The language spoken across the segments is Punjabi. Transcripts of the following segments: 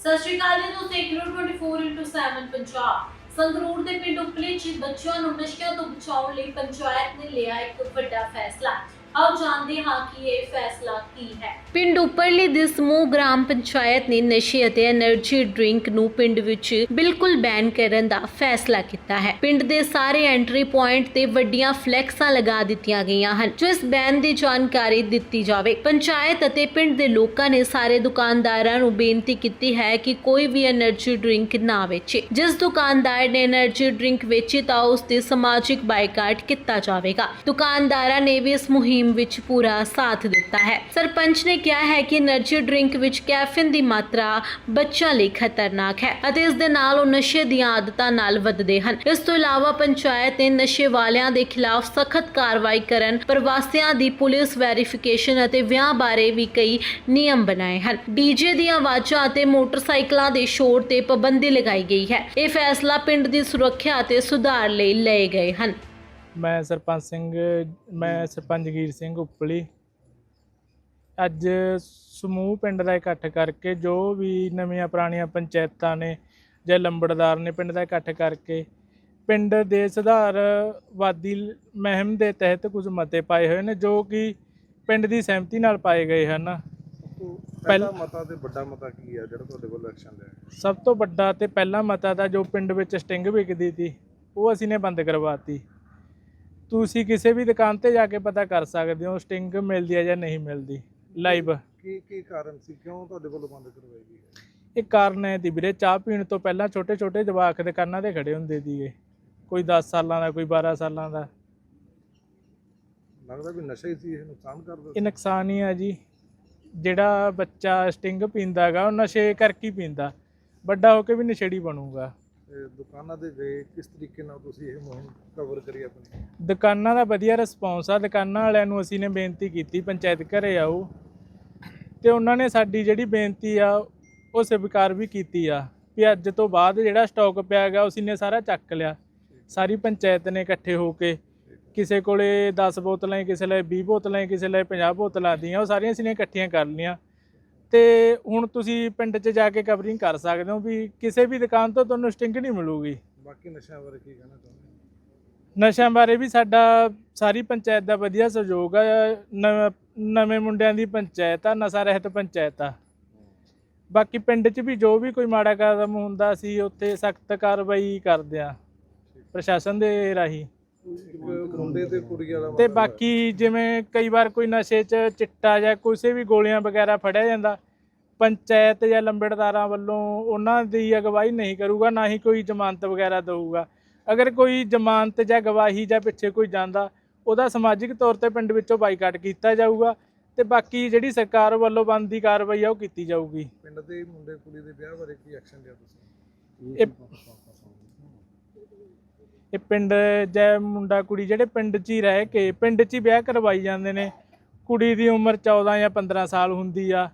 ਸਤਿ ਸ਼੍ਰੀ ਅਕਾਲ ਜੀ, ਤੁਸੀਂ 24x7 ਪੰਜਾਬ। ਸੰਗਰੂਰ ਦੇ ਪਿੰਡ ਉਪਲੇ 'ਚ ਬੱਚਿਆਂ ਨੂੰ ਨਸ਼ਿਆਂ ਤੋਂ ਬਚਾਉਣ ਲਈ ਪੰਚਾਇਤ ਨੇ ਲਿਆ ਇੱਕ ਵੱਡਾ ਫੈਸਲਾ। ਆਓ ਜਾਣਦੇ ਹਾਂ ਕਿ ਇਹ ਫੈਸਲਾ ਕੀ ਹੈ। ਪਿੰਡ ਉਪਰਲੀ ਦੇ ਸਮੂਹ ਗ੍ਰਾਮ ਪੰਚਾਇਤ ਨੇ ਨਸ਼ੇ ਅਤੇ એનર્ਜੀ ਡਰਿੰਕ ਨੂੰ ਪਿੰਡ ਵਿੱਚ ਬਿਲਕੁਲ ਬੈਨ ਕਰਨ ਦਾ ਫੈਸਲਾ ਕੀਤਾ ਹੈ। ਦੇ ਲੋਕਾਂ ਨੇ ਸਾਰੇ ਦੁਕਾਨਦਾਰਾਂ ਨੂੰ ਬੇਨਤੀ ਕੀਤੀ ਹੈ ਕਿ ਕੋਈ ਵੀ એનર્ਜੀ ਡਰਿੰਕ ਨਾ ਵੇਚੇ। ਜਿਸ ਦੁਕਾਨਦਾਰ ਨੇ એનર્ਜੀ ਡਰਿੰਕ ਵੇਚੀ ਤਾਂ ਉਸ ਸਮਾਜਿਕ ਬਾਈਕਾਟ ਕੀਤਾ ਜਾਵੇਗਾ। ਦੁਕਾਨਦਾਰਾਂ ਨੇ ਵੀ ਇਸ ਮੁਹਿੰਮ ਮੁਹਿੰਮ ਵਿੱਚ ਪੂਰਾ ਸਾਥ ਦਿੱਤਾ ਹੈ। ਸਰਪੰਚ ਨੇ ਕਿਹਾ ਹੈ ਕਿ એનર્ਜੀ ਡਰਿੰਕ ਵਿੱਚ ਕੈਫੀਨ ਦੀ ਮਾਤਰਾ ਬੱਚਿਆਂ ਲਈ ਖਤਰਨਾਕ ਹੈ ਅਤੇ ਇਸ ਦੇ ਨਾਲ ਉਹ ਨਸ਼ੇ ਦੀਆਂ ਆਦਤਾਂ ਨਾਲ ਵੱਧਦੇ ਹਨ। ਇਸ ਤੋਂ ਇਲਾਵਾ ਪੰਚਾਇਤ ਨੇ ਨਸ਼ੇ ਵਾਲਿਆਂ ਦੇ ਖਿਲਾਫ ਸਖਤ ਕਾਰਵਾਈ ਕਰਨ, ਪ੍ਰਵਾਸੀਆਂ ਦੀ ਪੁਲਿਸ ਵੈਰੀਫਿਕੇਸ਼ਨ ਅਤੇ ਵਿਆਹ ਬਾਰੇ ਵੀ ਕਈ ਨਿਯਮ ਬਣਾਏ ਹਨ। ਡੀਜੇ ਦੀਆਂ ਆਵਾਜ਼ਾਂ ਅਤੇ ਮੋਟਰਸਾਈਕਲਾਂ ਦੇ ਸ਼ੋਰ ਤੇ ਪਾਬੰਦੀ ਲਗਾਈ ਗਈ ਹੈ। ਇਹ ਫੈਸਲਾ ਪਿੰਡ ਦੀ ਸੁਰੱਖਿਆ ਅਤੇ ਸੁਧਾਰ ਲਈ ਲਏ ਗਏ ਹਨ। ਮੈਂ ਸਰਪੰਚ ਸਿੰਘ ਮੈਂ ਸਰਪੰਚ ਜਗੀਰ ਸਿੰਘ ਉਪਲੀ। ਅੱਜ ਸਮੂਹ ਪਿੰਡ ਦਾ ਇਕੱਠ ਕਰਕੇ ਜੋ ਵੀ ਨਵੀਆਂ ਪੁਰਾਣੀਆਂ ਪੰਚਾਇਤਾਂ ਨੇ ਜਾਂ ਲੰਬੜਦਾਰ ਨੇ ਪਿੰਡ ਦਾ ਇਕੱਠ ਕਰਕੇ ਪਿੰਡ ਦੇ ਸੁਧਾਰਵਾਦੀ ਮਹਿਮ ਦੇ ਤਹਿਤ ਕੁਝ ਮਤੇ ਪਾਏ ਹੋਏ ਨੇ ਜੋ ਕਿ ਪਿੰਡ ਦੀ ਸਹਿਮਤੀ ਨਾਲ ਪਾਏ ਗਏ ਹਨ। ਪਹਿਲਾ ਮਤਾ ਤੇ ਵੱਡਾ ਮਤਾ ਕੀ ਹੈ ਜਿਹੜਾ ਤੁਹਾਡੇ ਕੋਲ ਐਕਸ਼ਨ ਲਿਆ? ਸਭ ਤੋਂ ਵੱਡਾ ਤੇ ਪਹਿਲਾ ਮਤਾ ਦਾ ਜੋ ਪਿੰਡ ਵਿੱਚ ਸਟਿੰਗ ਵਿਕਦੀ ਸੀ ਉਹ ਅਸੀਂ ਨੇ ਬੰਦ ਕਰਵਾਤੀ। ਤੁਸੀਂ ਕਿਸੇ ਵੀ ਦੁਕਾਨ ਤੇ ਜਾ ਕੇ ਪਤਾ ਕਰ ਸਕਦੇ ਹੋ ਸਟਿੰਗ ਮਿਲਦੀ ਹੈ ਜਾਂ ਨਹੀਂ ਮਿਲਦੀ ਲਾਈਵ। ਕੀ ਕੀ ਕਾਰਨ ਸੀ? ਕਿਉਂ ਤੁਹਾਡੇ ਵੱਲੋਂ ਬੰਦ ਕਰਵਾਈ ਗਈ? ਹੈ ਇਹ ਕਾਰਨ ਹੈ ਦੀ ਵੀਰੇ ਚਾਹ ਪੀਣ ਤੋਂ ਪਹਿਲਾਂ ਛੋਟੇ ਛੋਟੇ ਜਵਾਕ ਦੁਕਾਨਾਂ ਤੇ ਖੜੇ ਹੁੰਦੇ ਸੀਗੇ। ਕੋਈ 10 ਸਾਲਾਂ ਦਾ ਕੋਈ 12 ਸਾਲਾਂ ਦਾ। ਲੱਗਦਾ ਵੀ ਨਸ਼ਾ ਹੀ ਸੀ ਇਹ ਨੁਕਸਾਨ ਕਰਦਾ ਇਹ ਨੁਕਸਾਨ ਹੀ ਆ ਜੀ। ਜਿਹੜਾ ਬੱਚਾ ਸਟਿੰਗ ਪੀਂਦਾਗਾ ਉਹ ਨਸ਼ੇ ਕਰਕੇ ਹੀ ਪੀਂਦਾ। ਵੱਡਾ ਹੋ ਕੇ ਵੀ ਨਸ਼ੇੜੀ ਬਣੂਗਾ। ਦੁਕਾਨਾਂ ਦੇ ਗਏ ਕਿਸ ਤਰੀਕੇ ਨਾਲ ਤੁਸੀਂ ਇਹ ਮੁਹਿੰਮ ਕਵਰ ਕਰੀ ਆਪਣੀ? ਦੁਕਾਨਾਂ ਦਾ ਵਧੀਆ ਰਿਸਪੌਂਸ ਆ। ਦੁਕਾਨਾਂ ਵਾਲਿਆਂ ਨੂੰ ਅਸੀਂ ਨੇ ਬੇਨਤੀ ਕੀਤੀ, ਪੰਚਾਇਤ ਘਰੇ ਆਓ। ਤੇ ਉਹਨਾਂ ਨੇ ਸਾਡੀ ਜਿਹੜੀ ਬੇਨਤੀ ਆ, ਉਹ ਸਵੀਕਾਰ ਵੀ ਕੀਤੀ ਆ। ਵੀ ਅੱਜ ਤੋਂ ਬਾਅਦ ਜਿਹੜਾ ਸਟਾਕ ਪਿਆ ਹੈਗਾ, ਅਸੀਂ ਨੇ ਸਾਰਾ ਚੱਕ ਲਿਆ। ਸਾਰੀ ਪੰਚਾਇਤ ਨੇ ਇਕੱਠੇ ਹੋ ਕੇ ਕਿਸੇ ਕੋਲੇ 10 ਬੋਤਲਾਂ ਕਿਸੇ ਲਈ 20 ਬੋਤਲਾਂ ਕਿਸੇ ਲਈ 50 ਬੋਤਲਾਂ ਦੀਆਂ, ਉਹ ਸਾਰੀਆਂ ਅਸੀਂ ਨੇ ਇਕੱਠੀਆਂ ਕਰ ਲਈਆਂ। ਤੇ ਹੁਣ ਤੁਸੀਂ ਪਿੰਡ 'ਚ ਜਾ ਕੇ ਕਵਰਿੰਗ ਕਰ ਸਕਦੇ ਹੋ ਵੀ ਕਿਸੇ ਵੀ ਦੁਕਾਨ ਤੋਂ ਤੁਹਾਨੂੰ ਸਟਿੰਗ ਨਹੀਂ ਮਿਲੂਗੀ। ਬਾਕੀ ਨਸ਼ਿਆਂ ਬਾਰੇ ਕੀ ਕਹਿਣਾ ਚਾਹੁੰਦੇ? ਨਸ਼ਿਆਂ ਬਾਰੇ ਵੀ ਸਾਡਾ ਸਾਰੀ ਪੰਚਾਇਤ ਦਾ ਵਧੀਆ ਸਹਿਯੋਗ ਆ। ਨਵ- ਨਵੇਂ ਮੁੰਡਿਆਂ ਦੀ ਪੰਚਾਇਤ ਆ ਨਸ਼ਾ ਰਹਿਤ ਪੰਚਾਇਤ ਆ। ਬਾਕੀ ਪਿੰਡ 'ਚ ਵੀ ਜੋ ਵੀ ਕੋਈ ਮਾੜਾ ਕਦਮ ਹੁੰਦਾ ਸੀ ਉੱਥੇ ਸਖਤ ਕਾਰਵਾਈ ਕਰਦੇ ਆ। ਪ੍ਰਸ਼ਾਸਨ ਦੇ ਰਾਹੀਂ। ਮੁੰਡੇ ਤੇ ਕੁੜੀ ਵਾਲਾ ਤੇ ਮਸਲਾ ਬਾਕੀ ਜਿਵੇਂ ਕਈ ਵਾਰ ਕੋਈ ਨਸ਼ੇ 'ਚ ਚਿੱਟਾ ਜਾਂ ਕਿਸੇ ਵੀ ਗੋਲੀਆਂ ਵਗੈਰਾ ਫੜਿਆ ਜਾਂਦਾ ਪੰਚਾਇਤ ਜਾਂ ਲੰਬੜਦਾਰਾਂ ਵੱਲੋਂ ਉਹਨਾਂ ਦੀ ਅਗਵਾਈ ਨਹੀਂ ਕਰੂਗਾ ਨਾ ਹੀ ਕੋਈ ਜ਼ਮਾਨਤ ਵਗੈਰਾ ਦਊਗਾ। ਅਗਰ ਕੋਈ ਜ਼ਮਾਨਤ ਜਾਂ ਗਵਾਹੀ ਜਾਂ ਪਿੱਛੇ ਕੋਈ ਜਾਂਦਾ ਉਹਦਾ ਸਮਾਜਿਕ ਤੌਰ ਤੇ ਪਿੰਡ ਵਿੱਚੋਂ ਬਾਈਕਾਟ ਕੀਤਾ ਜਾਊਗਾ ਤੇ ਬਾਕੀ ਜਿਹੜੀ ਸਰਕਾਰ ਵੱਲੋਂ ਬਣਦੀ ਕਾਰਵਾਈ ਆ ਉਹ ਕੀਤੀ ਜਾਊਗੀ। ਪਿੰਡ ਦੇ ਮੁੰਡੇ ਕੁੜੀ ਦੇ ਵਿਆਹ ਬਾਰੇ ਕੀ ਐਕਸ਼ਨ ਲਿਆ ਤੁਸੀਂ? ਇਹ ਇਹ ਪਿੰਡ ਜੈ ਮੁੰਡਾ ਕੁੜੀ ਜਿਹੜੇ ਪਿੰਡ 'ਚ ਹੀ ਰਹਿ ਕੇ ਪਿੰਡ 'ਚ ਹੀ ਵਿਆਹ ਕਰਵਾਈ ਜਾਂਦੇ ਨੇ। ਕੁੜੀ ਦੀ ਉਮਰ 14 ਜਾਂ 15 ਸਾਲ ਹੁੰਦੀ ਆ।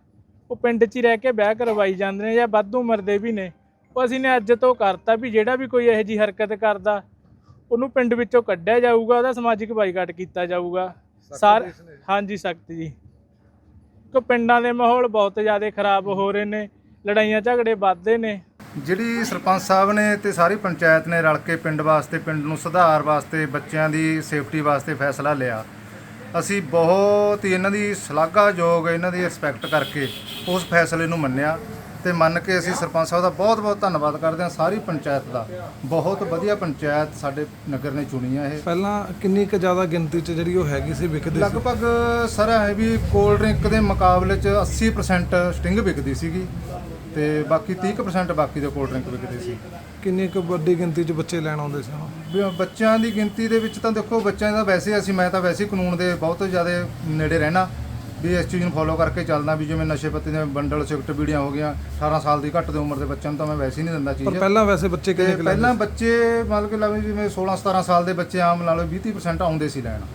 ਉਹ ਪਿੰਡ 'ਚ ਹੀ ਰਹਿ ਕੇ ਵਿਆਹ ਕਰਵਾਈ ਜਾਂਦੇ ਨੇ ਜਾਂ ਵੱਧ ਉਮਰ ਦੇ ਵੀ ਨੇ। ਉਹ ਅਸੀਂ ਨੇ ਅੱਜ ਤੋਂ ਕਰਤਾ ਵੀ ਜਿਹੜਾ ਵੀ ਕੋਈ ਇਹੋ ਜੀ ਹਰਕਤ ਕਰਦਾ ਉਹਨੂੰ ਪਿੰਡ ਵਿੱਚੋਂ ਕੱਢਿਆ ਜਾਊਗਾ ਉਹਦਾ ਸਮਾਜਿਕ ਬਾਈਕਾਟ ਕੀਤਾ ਜਾਊਗਾ। ਸਾਰ? ਹਾਂਜੀ ਸਖਤ ਜੀ। ਕਿ ਪਿੰਡਾਂ ਦੇ ਮਾਹੌਲ ਬਹੁਤ ਜ਼ਿਆਦਾ ਖਰਾਬ ਹੋ ਰਹੇ ਨੇ। ਲੜਾਈਆਂ ਝਗੜੇ ਵੱਧਦੇ ਨੇ। ਜਿਹੜੀ ਸਰਪੰਚ ਸਾਹਿਬ ਨੇ ਤੇ ਸਾਰੀ ਪੰਚਾਇਤ ਨੇ ਰਲ ਕੇ ਪਿੰਡ ਵਾਸਤੇ ਪਿੰਡ ਨੂੰ ਸੁਧਾਰ ਵਾਸਤੇ ਬੱਚਿਆਂ ਦੀ ਸੇਫਟੀ ਵਾਸਤੇ ਫੈਸਲਾ ਲਿਆ। ਅਸੀਂ ਬਹੁਤ ਹੀ ਇਹਨਾਂ ਦੀ ਸ਼ਲਾਘਾਯੋਗ ਇਹਨਾਂ ਦੀ ਰਿਸਪੈਕਟ ਕਰਕੇ ਉਸ ਫੈਸਲੇ ਨੂੰ ਮੰਨਿਆ ਤੇ ਮੰਨ ਕੇ ਅਸੀਂ ਸਰਪੰਚ ਸਾਹਿਬ ਦਾ ਬਹੁਤ ਬਹੁਤ ਧੰਨਵਾਦ ਕਰਦੇ ਹਾਂ ਸਾਰੀ ਪੰਚਾਇਤ ਦਾ। ਬਹੁਤ ਵਧੀਆ ਪੰਚਾਇਤ ਸਾਡੇ ਨਗਰ ਨੇ ਚੁਣੀ ਹੈ ਇਹ। ਪਹਿਲਾਂ ਕਿੰਨੀ ਕੁ ਜ਼ਿਆਦਾ ਗਿਣਤੀ ਚ ਜਿਹੜੀ ਉਹ ਹੈਗੀ ਸੀ ਵਿਕਦੀ ਸੀ? ਲਗਭਗ ਸਰ ਹੈ ਵੀ ਕੋਲਡ ਡਰਿੰਕ ਦੇ ਮੁਕਾਬਲੇ 'ਚ 80% ਸਟਿੰਗ ਵਿਕਦੀ ਸੀਗੀ। ਤੇ ਬਾਕੀ 30% ਬਾਕੀ ਦੇ ਕੋਲਡ ਡਰਿੰਕ ਵਿਕਦੇ ਸੀ। ਕਿੰਨੀ ਕੁ ਵੱਡੀ ਗਿਣਤੀ ਚ ਬੱਚੇ ਲੈਣ ਆਉਂਦੇ ਸੀ ਉਹ? ਬੱਚਿਆਂ ਦੀ ਗਿਣਤੀ ਦੇ ਵਿੱਚ ਤਾਂ ਦੇਖੋ ਬੱਚਿਆਂ ਦਾ ਵੈਸੇ ਅਸੀਂ ਮੈਂ ਤਾਂ ਵੈਸੇ ਹੀ ਕਾਨੂੰਨ ਦੇ ਬਹੁਤ ਜ਼ਿਆਦਾ ਨੇੜੇ ਰਹਿਣਾ। ਵੀ ਇਸ ਚੀਜ਼ ਨੂੰ ਫੋਲੋ ਕਰਕੇ ਚੱਲਦਾ ਵੀ ਜਿਵੇਂ ਨਸ਼ੇ ਪੱਤੇ ਦੇ ਬੰਡਲ ਸਿਗਰਟ ਬੀੜੀਆਂ ਹੋ ਗਈਆਂ 18 ਸਾਲ ਦੀ ਘੱਟ ਦੀ ਉਮਰ ਦੇ ਬੱਚਿਆਂ ਨੂੰ ਤਾਂ ਮੈਂ ਵੈਸੇ ਹੀ ਨਹੀਂ ਦਿੰਦਾ ਪਰ ਚੀਜ਼ ਪਹਿਲਾਂ ਵੈਸੇ ਬੱਚੇ ਤੇ ਕਿੰਨੇ ਕੁ ਪਹਿਲਾਂ ਬੱਚੇ ਮਤਲਬ ਕਿ ਲਓ ਜਿਵੇਂ 16 17 ਸਾਲ ਦੇ ਬੱਚੇ ਆਮ ਲਾ ਲਓ 20 30% ਆਉਂਦੇ ਸੀ ਲੈਣ।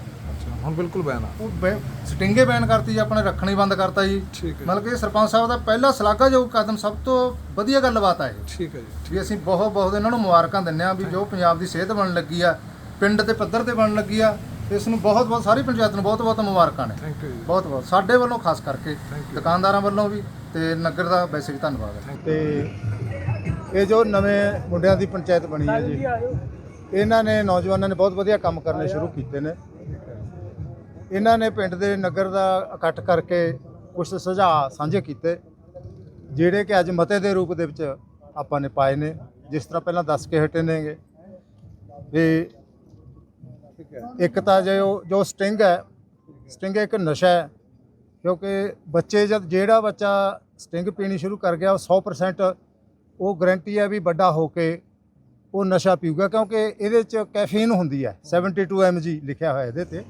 ਹੁਣ ਬਿਲਕੁਲ ਬੈਨ ਆ। ਉਹ ਬੈ- ਸਟਿੰਗੇ ਬੈਨ ਕਰਤੀ ਜੀ ਆਪਣੇ ਰੱਖਣੀ ਬੰਦ ਕਰਤਾ ਜੀ। ਠੀਕ ਹੈ ਮਤਲਬ ਕਿ ਸਰਪੰਚ ਸਾਹਿਬ ਦਾ ਪਹਿਲਾ ਸ਼ਲਾਘਾਯੋਗ ਕਦਮ ਸਭ ਤੋਂ ਵਧੀਆ ਗੱਲਬਾਤ ਆ ਇਹ। ਠੀਕ ਹੈ ਜੀ ਵੀ ਅਸੀਂ ਬਹੁਤ ਬਹੁਤ ਇਹਨਾਂ ਨੂੰ ਮੁਬਾਰਕਾਂ ਦਿੰਦੇ ਆ ਵੀ ਜੋ ਪੰਜਾਬ ਦੀ ਸਿਹਤ ਬਣਨ ਲੱਗੀ ਆ ਪਿੰਡ ਤੇ ਪੱਧਰ ਤੇ ਬਣਨ ਲੱਗੀ ਆ ਇਸ ਨੂੰ ਬਹੁਤ ਬਹੁਤ ਸਾਰੀ ਪੰਚਾਇਤ ਨੂੰ ਬਹੁਤ ਬਹੁਤ ਮੁਬਾਰਕਾਂ ਨੇ। ਥੈਂਕ ਯੂ ਜੀ। ਬਹੁਤ ਬਹੁਤ ਸਾਡੇ ਵੱਲੋਂ ਖਾਸ ਕਰਕੇ ਦੁਕਾਨਦਾਰਾਂ ਵੱਲੋਂ ਵੀ ਤੇ ਨਗਰ ਦਾ ਵੈਸੇ ਵੀ ਧੰਨਵਾਦ ਹੈ। ਤੇ ਇਹ ਜੋ ਨਵੇਂ ਮੁੰਡਿਆਂ ਦੀ ਪੰਚਾਇਤ ਬਣੀ ਹੈ ਜੀ ਇਹਨਾਂ ਨੇ ਨੌਜਵਾਨਾਂ ਨੇ ਬਹੁਤ ਵਧੀਆ ਕੰਮ ਕਰਨੇ ਸ਼ੁਰੂ ਕੀਤੇ ਨੇ। ਇਹਨਾਂ ਨੇ ਪਿੰਡ ਦੇ ਨਗਰ ਦਾ ਇਕੱਠ ਕਰਕੇ ਕੁਝ ਸੁਝਾਅ ਸਾਂਝੇ ਕੀਤੇ, ਜਿਹੜੇ ਕਿ ਅੱਜ ਮਤੇ ਦੇ ਰੂਪ ਦੇ ਵਿੱਚ ਆਪਾਂ ਨੇ ਪਾਏ ਨੇ, ਜਿਸ ਤਰ੍ਹਾਂ ਪਹਿਲਾਂ ਦੱਸ ਕੇ ਹਟੇ ਨੇਗੇ ਵੀ ਇੱਕ ਤਾਂ ਜੋ ਜੋ ਸਟਿੰਗ ਹੈ, ਸਟਿੰਗ ਇੱਕ ਨਸ਼ਾ ਹੈ, ਕਿਉਂਕਿ ਬੱਚੇ ਜਦ ਜਿਹੜਾ ਬੱਚਾ ਸਟਿੰਗ ਪੀਣੀ ਸ਼ੁਰੂ ਕਰ ਗਿਆ, ਉਹ 100% ਉਹ ਗਰੰਟੀ ਹੈ ਵੀ ਵੱਡਾ ਹੋ ਕੇ ਉਹ ਨਸ਼ਾ ਪੀਊਗਾ, ਕਿਉਂਕਿ ਇਹਦੇ ਚ ਕੈਫੀਨ ਹੁੰਦੀ ਹੈ 72 mg ਲਿਖਿਆ ਹੋਇਆ ਇਹਦੇ ਤੇ।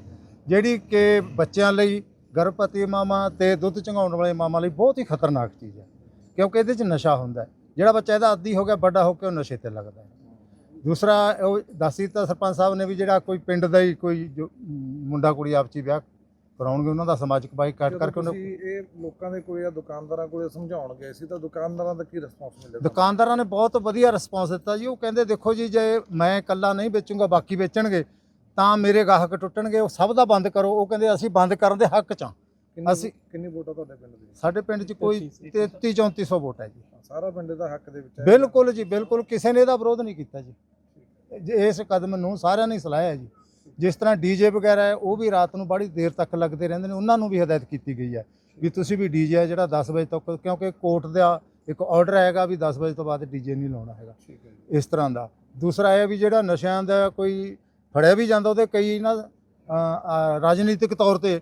ਜਿਹੜੀ ਕਿ ਬੱਚਿਆਂ ਲਈ ਗਰਭਵਤੀ ਮਾਵਾਂ ਤੇ ਦੁੱਧ ਚੁੰਘਾਉਣ ਵਾਲੇ ਮਾਵਾਂ ਲਈ ਬਹੁਤ ਹੀ ਖਤਰਨਾਕ ਚੀਜ਼ ਹੈ ਕਿਉਂਕਿ ਇਹਦੇ ਚ ਨਸ਼ਾ ਹੁੰਦਾ ਹੈ। ਜਿਹੜਾ ਬੱਚਾ ਇਹਦਾ ਆਦੀ ਹੋ ਗਿਆ ਵੱਡਾ ਹੋ ਕੇ ਉਹ ਨਸ਼ੇ ਤੇ ਲੱਗਦਾ ਹੈ। ਦੂਸਰਾ ਉਹ ਦੱਸ ਦਿੱਤਾ ਸਰਪੰਚ ਸਾਹਿਬ ਨੇ ਵੀ ਜਿਹੜਾ ਕੋਈ ਪਿੰਡ ਦਾ ਹੀ ਕੋਈ ਜੋ ਮੁੰਡਾ ਕੁੜੀ ਆਪਸੀ ਵਿਆਹ ਕਰਾਉਣਗੇ ਉਹਨਾਂ ਦਾ ਸਮਾਜਿਕ ਬਾਈਕਾਟ ਕਰਕੇ ਉਹਨਾਂ ਇਹ ਲੋਕਾਂ ਦੇ ਕੋਲੇ ਜਾਂ ਦੁਕਾਨਦਾਰਾਂ ਕੋਲੇ ਸਮਝਾਉਣ ਗਏ ਸੀ ਤਾਂ ਦੁਕਾਨਦਾਰਾਂ ਦਾ ਕੀ ਰਿਸਪੌਂਸ ਮਿਲਿਆ ਦੁਕਾਨਦਾਰਾਂ ਨੇ ਬਹੁਤ ਵਧੀਆ ਰਿਸਪਾਂਸ ਦਿੱਤਾ ਜੀ। ਉਹ ਕਹਿੰਦੇ ਦੇਖੋ ਜੀ ਜੇ ਮੈਂ ਇਕੱਲਾ ਨਹੀਂ ਵੇਚੂੰਗਾ ਬਾਕੀ ਵੇਚਣਗੇ। ਤਾਂ ਮੇਰੇ ਗਾਹਕ ਟੁੱਟਣਗੇ ਉਹ ਸਭ ਦਾ ਬੰਦ ਕਰੋ। ਉਹ ਕਹਿੰਦੇ ਅਸੀਂ ਬੰਦ ਕਰਨ ਦੇ ਹੱਕ 'ਚ ਹਾਂ ਅਸੀਂ- ਕਿੰਨੀ ਵੋਟ ਤੁਹਾਡੇ ਪਿੰਡ ਦੀ ਸਾਡੇ ਪਿੰਡ 'ਚ ਕੋਈ 33 3400 ਵੋਟ ਹੈ ਜੀ। ਸਾਰਾ ਪਿੰਡ ਦਾ ਹੱਕ ਦੇ ਵਿੱਚ ਹੈ। ਬਿਲਕੁਲ ਜੀ ਬਿਲਕੁਲ। ਕਿਸੇ ਨੇ ਇਹਦਾ ਵਿਰੋਧ ਨਹੀਂ ਕੀਤਾ ਜੀ। ਇਸ ਕਦਮ ਨੂੰ ਸਾਰਿਆਂ ਨੇ ਸਲਾਹਿਆ ਜੀ। ਜਿਸ ਤਰ੍ਹਾਂ ਡੀਜੇ ਵਗੈਰਾ ਹੈ ਉਹ ਵੀ ਰਾਤ ਨੂੰ ਬੜੀ ਦੇਰ ਤੱਕ ਲੱਗਦੇ ਰਹਿੰਦੇ ਨੇ। ਉਹਨਾਂ ਨੂੰ ਵੀ ਹਦਾਇਤ ਕੀਤੀ ਗਈ ਹੈ ਵੀ ਤੁਸੀਂ ਵੀ ਡੀਜੇ ਹੈ ਜਿਹੜਾ 10 ਵਜੇ ਤੱਕ ਕਿਉਂਕਿ ਕੋਰਟ ਦਾ ਇੱਕ ਆਰਡਰ ਹੈਗਾ ਵੀ 10 ਵਜੇ ਤੋਂ ਬਾਅਦ ਡੀਜੇ ਨਹੀਂ ਲਾਉਣਾ ਹੈਗਾ। ਇਸ ਤਰ੍ਹਾਂ ਦਾ। ਦੂਸਰਾ ਇਹ ਵੀ ਜਿਹੜਾ ਨਸ਼ਿਆਂ ਦਾ ਕੋਈ ਫੜਿਆ ਵੀ ਜਾਂਦਾ ਉਹਦੇ ਕਈ ਨਾ ਰਾਜਨੀਤਿਕ ਤੌਰ ਤੇ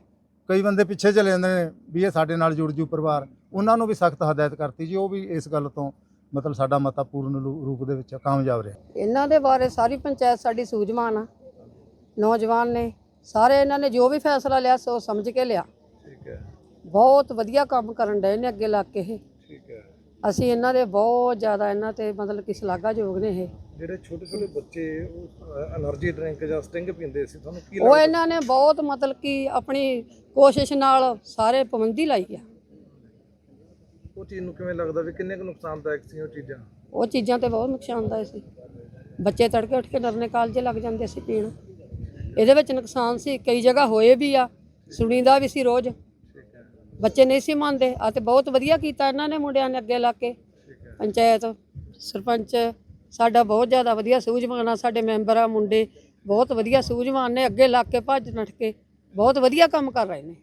ਕਈ ਬੰਦੇ ਪਿੱਛੇ ਚਲੇ ਜਾਂਦੇ ਨੇ ਵੀ ਇਹ ਸਾਡੇ ਨਾਲ ਜੁੜ ਜੂ ਪਰਿਵਾਰ। ਉਹਨਾਂ ਨੂੰ ਵੀ ਸਖਤ ਹਦਾਇਤ ਕਰਤੀ ਜੀ ਉਹ ਵੀ ਇਸ ਗੱਲ ਤੋਂ ਮਤਲਬ ਸਾਡਾ ਮਤਾ ਪੂਰਨ ਰੂਪ ਦੇ ਵਿੱਚ ਕਾਮਯਾਬ ਰਿਹਾ। ਇਹਨਾਂ ਦੇ ਬਾਰੇ ਸਾਰੀ ਪੰਚਾਇਤ ਸਾਡੀ ਸੂਝਵਾਨ ਆ। ਨੌਜਵਾਨ ਨੇ ਸਾਰੇ ਇਹਨਾਂ ਨੇ ਜੋ ਵੀ ਫੈਸਲਾ ਲਿਆ ਸੋ ਸਮਝ ਕੇ ਲਿਆ। ਠੀਕ ਹੈ। ਬਹੁਤ ਵਧੀਆ ਕੰਮ ਕਰਨ ਡਏ ਨੇ ਅੱਗੇ ਲੱਗ ਕੇ ਇਹ। ਠੀਕ ਹੈ। ਅਸੀਂ ਇਹਨਾਂ ਦੇ ਬਹੁਤ ਜ਼ਿਆਦਾ ਇਹਨਾਂ ਤੇ ਮਤਲਬ ਕਿ ਸ਼ਲਾਘਾਯੋਗ ਨੇ ਇਹ। ਜਿਹੜੇ ਛੋਟੇ ਛੋਟੇ ਬੱਚੇ એનર્ਜੀ ਡਰਿੰਕ ਜਾਂ ਸਟਿੰਗ ਪੀਂਦੇ ਸੀ ਤੁਹਾਨੂੰ ਕੀ ਉਹ ਇਹਨਾਂ ਨੇ ਬਹੁਤ ਮਤਲਬ ਕਿ ਆਪਣੀ ਕੋਸ਼ਿਸ਼ ਨਾਲ ਸਾਰੇ ਪਾਬੰਦੀ ਲਾਈ ਆ। ਉਹ ਚੀਜ਼ ਨੂੰ ਕਿਵੇਂ ਲੱਗਦਾ ਵੀ ਕਿੰਨੇ ਕੁ ਨੁਕਸਾਨਦਾਇਕ ਸੀ ਉਹ ਚੀਜ਼ਾਂ? ਉਹ ਚੀਜ਼ਾਂ ਤੇ ਬਹੁਤ ਨੁਕਸਾਨਦਾਇਕ ਸੀ। ਬੱਚੇ ਤੜਕੇ ਉੱਠ ਕੇ ਡਰਨੇ ਕਾਲਜ ਲੱਗ ਜਾਂਦੇ ਸੀ ਪੀਣ। ਇਹਦੇ ਵਿੱਚ ਨੁਕਸਾਨ ਸੀ ਕਈ ਜਗ੍ਹਾ ਹੋਏ ਵੀ ਆ ਸੁਣੀਦਾ ਵੀ ਸੀ ਰੋਜ਼। ਬੱਚੇ ਨਹੀਂ ਸੀ ਮੰਨਦੇ ਆ ਤੇ ਬਹੁਤ ਵਧੀਆ ਕੀਤਾ ਇਹਨਾਂ ਨੇ ਮੁੰਡਿਆਂ ਨੇ ਅੱਗੇ ਲਾ ਕੇ। ਪੰਚਾਇਤ ਸਰਪੰਚ ਸਾਡਾ ਬਹੁਤ ਜ਼ਿਆਦਾ ਵਧੀਆ ਸੂਝਵਾਨ ਆ, ਸਾਡੇ ਮੈਂਬਰ ਆ, ਮੁੰਡੇ ਬਹੁਤ ਵਧੀਆ ਸੂਝਵਾਨ ਨੇ, ਅੱਗੇ ਲਾ ਕੇ ਭੱਜ ਨੱਠ ਕੇ ਬਹੁਤ ਵਧੀਆ ਕੰਮ ਕਰ ਰਹੇ ਨੇ।